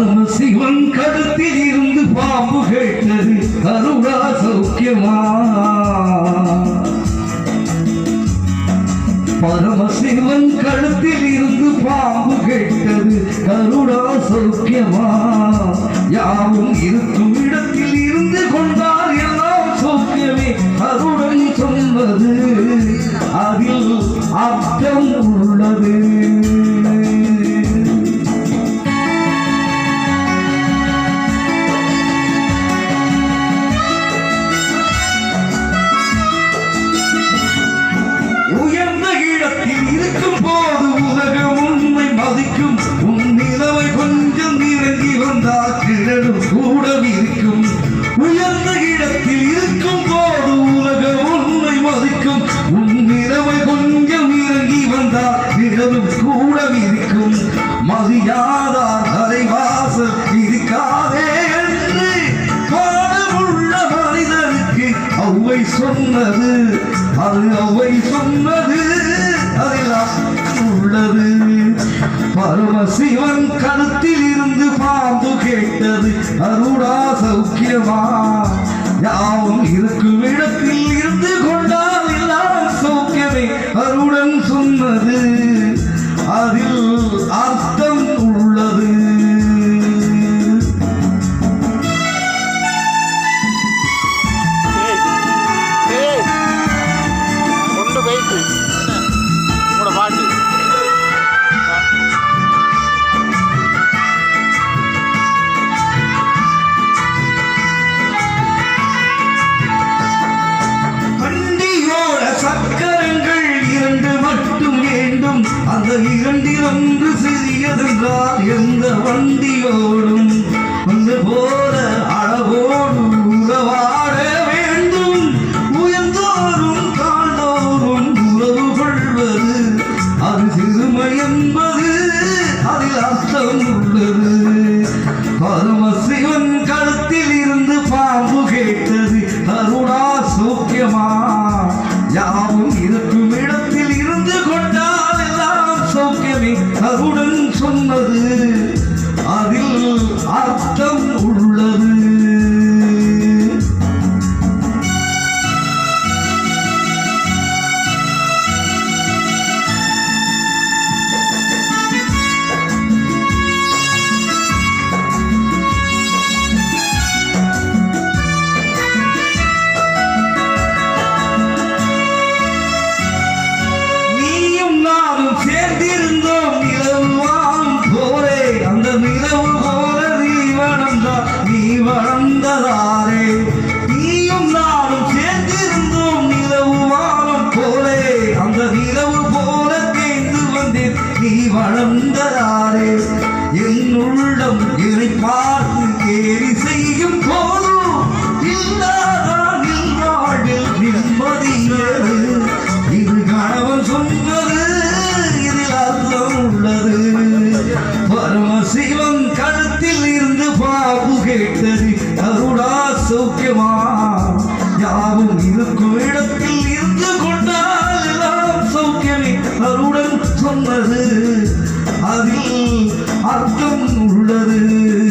பரமசிவன் கருத்தில் இருந்து பாம்பு கேட்டது கருடா சௌக்கியமா? பரமசிவன் கழுத்தில் இருந்து பாம்பு கேட்டது கருடா சௌக்கியமா? யாவும் இருக்கும் இடத்தில் இருந்து கொண்டால் எல்லாம் சௌக்கியமே கருடன் சொன்னது அதில் அர்த்தம் உள்ளது. உண்மை உன் நிலவை கொஞ்சம் இறங்கி வந்தால் கிழடும் கூட இருக்கும். உயர்ந்த இடத்தில் இருக்கும் போது உலகம் உன்னை மதிக்கும். உன் நிலவை கொஞ்சம் இறங்கி வந்தால் கிழடும் கூட இருக்கும். மதியாதார் தலைவாசல் இருக்காதே என்று பாடமுள்ள மனிதனுக்கு அவை சொன்னது. அது அவை சொன்னது. அதில் உள்ளது. பரமசிவன் கருத்தில் இருந்து பாம்பு கேட்டது அருடா சௌக்கியமா? யாவும் இருக்கும் இடத்தில் இருந்து கொண்டால் எல்லாம் சௌக்கியமே அருடன் சொன்னது. அதில் அர்த்தம் உள்ளது. ஏய், ஏய், கொண்டு போயிட்டு. அதை இரண்டில் ஒன்று சிறியதென்றால் எந்த வண்டியோடும் வந்து போல அளவோடு உறவாட வேண்டும். உயர்ந்தோறும் தாழ்ந்தோறும் உறவு கொள்வது அது சிறுமை என்பது அதில் அர்த்தம் உள்ளது. பரமசிவன் கழுத்தில் இருந்து பாம்பு கேட்டது அருணா சௌக்கியமா? யாவும் கருடன் சொன்னது அதில் அர்த்தம் உள்ளது. நீ என் உள்ளம் என்னை பார்த்து கேலி செய்யும் போதும் இல்லாதான் வாழ்வில் நிம்மதியது இது கணவன் சொன்னது இதில் அர்த்தம் உள்ளது. பரமசிவன் கழுத்தில் இருந்து பாபு கேட்டது அருடா சௌக்கியமா அர்த்தம் உள்ளது.